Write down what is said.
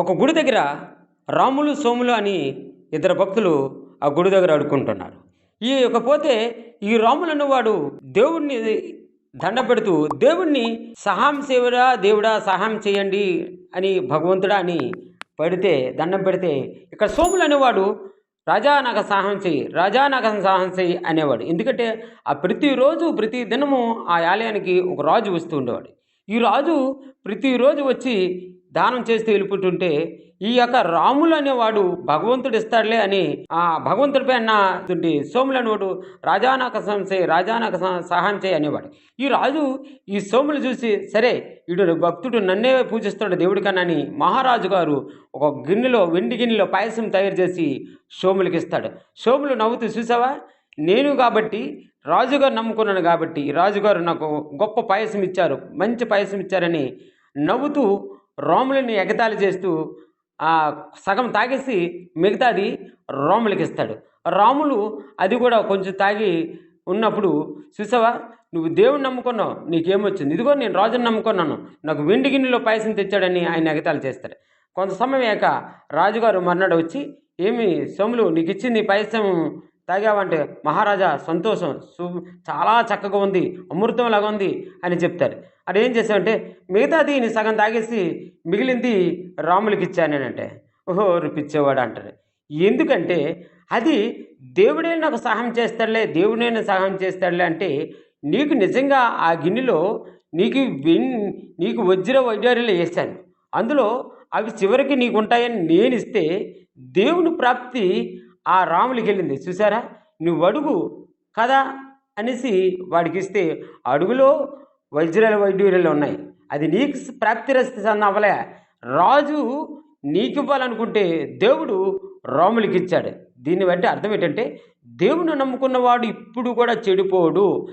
ఒక గుడి దగ్గర రాములు సోములు అని ఇద్దరు భక్తులు ఆ గుడి దగ్గర అడుక్కుంటున్నారు ఈ ఇకపోతే ఈ రాములు అన్నవాడు దేవుణ్ణి దండ పెడుతూ దేవుణ్ణి సహాయం సేవరా దేవుడా సహాయం చేయండి అని భగవంతుడా అని పడితే దండం పెడితే ఇక్కడ సోములు అనేవాడు రాజా నాకు సహాయం చెయ్యి రాజా నాకు సహాయం చేయి అనేవాడు. ఎందుకంటే ఆ ప్రతిరోజు ప్రతి దినము ఆ ఆలయానికి ఒక రాజు వస్తూ ఉండేవాడు. ఈ రాజు ప్రతిరోజు వచ్చి దానం చేస్తూ వెళ్ళిపోతుంటే ఈ యొక్క రాములు అనేవాడు భగవంతుడు ఇస్తాడులే అని ఆ భగవంతుడిపై అన్న తుంటి సోములు అనేవాడు రాజా నాకు సహాయం రాజా నాకు సహాయం చేయి అనేవాడు. ఈ రాజు ఈ సోములు చూసి సరే వీడు భక్తుడు నన్నే పూజిస్తాడు దేవుడికనని మహారాజు గారు ఒక గిన్నెలో వెండి గిన్నెలో పాయసం తయారు చేసి సోములకి ఇస్తాడు. సోములు నవ్వుతూ చూసావా? నేను కాబట్టి రాజుగారు నమ్ముకున్నాను కాబట్టి రాజుగారు నాకు గొప్ప పాయసం ఇచ్చారు మంచి పాయసం ఇచ్చారని నవ్వుతూ రాములని ఎగతాళి చేస్తూ ఆ సగం తాగేసి మిగతాది రాములకి ఇస్తాడు. రాములు అది కూడా కొంచెం తాగి ఉన్నప్పుడు చూసావా? నువ్వు దేవుని నమ్ముకున్నావు నీకేమొచ్చింది? ఇదిగో నేను రాజుని నమ్ముకున్నాను నాకు వెండి గిన్నెలో పాయసం తెచ్చాడని ఆయన ఎగతాళి చేస్తాడు. కొంత సమయం అయ్యాక రాజుగారు మర్నాడు వచ్చి ఏమి సోములు నీకు ఇచ్చింది పాయసం తాగావంటే మహారాజా సంతోషం. సు చాలా చక్కగా ఉంది అమృతంలాగా ఉంది అని చెప్తారు. అది ఏం చేశామంటే మిగతాది నీ సగం తాగేసి మిగిలింది రాములకి ఇచ్చానేనంటే ఓహో రిపిచ్చేవాడు అంటారు. ఎందుకంటే అది దేవుడే నాకు సహాయం చేస్తాడులే దేవుడే సహాయం చేస్తాడులే అంటే నీకు నిజంగా ఆ గిన్నెలో నీకు వెన్ నీకు వజ్ర వైడ్యారులు వేశాను. అందులో అవి చివరికి నీకు ఉంటాయని నేను ఇస్తే దేవుని ప్రాప్తి ఆ రాములకి వెళ్ళింది. చూసారా నువ్వు అడుగు కదా అనేసి వాడికి ఇస్తే అడుగులో వజ్రాల వైడ్యూర్యాలు ఉన్నాయి. అది నీకు ప్రాప్తి అవ్వలే. రాజు నీకు ఇవ్వాలనుకుంటే దేవుడు రాములకి ఇచ్చాడు దీన్ని బట్టి అర్థం ఏంటంటే దేవుని నమ్ముకున్నవాడు ఇప్పుడు కూడా చెడిపోడు.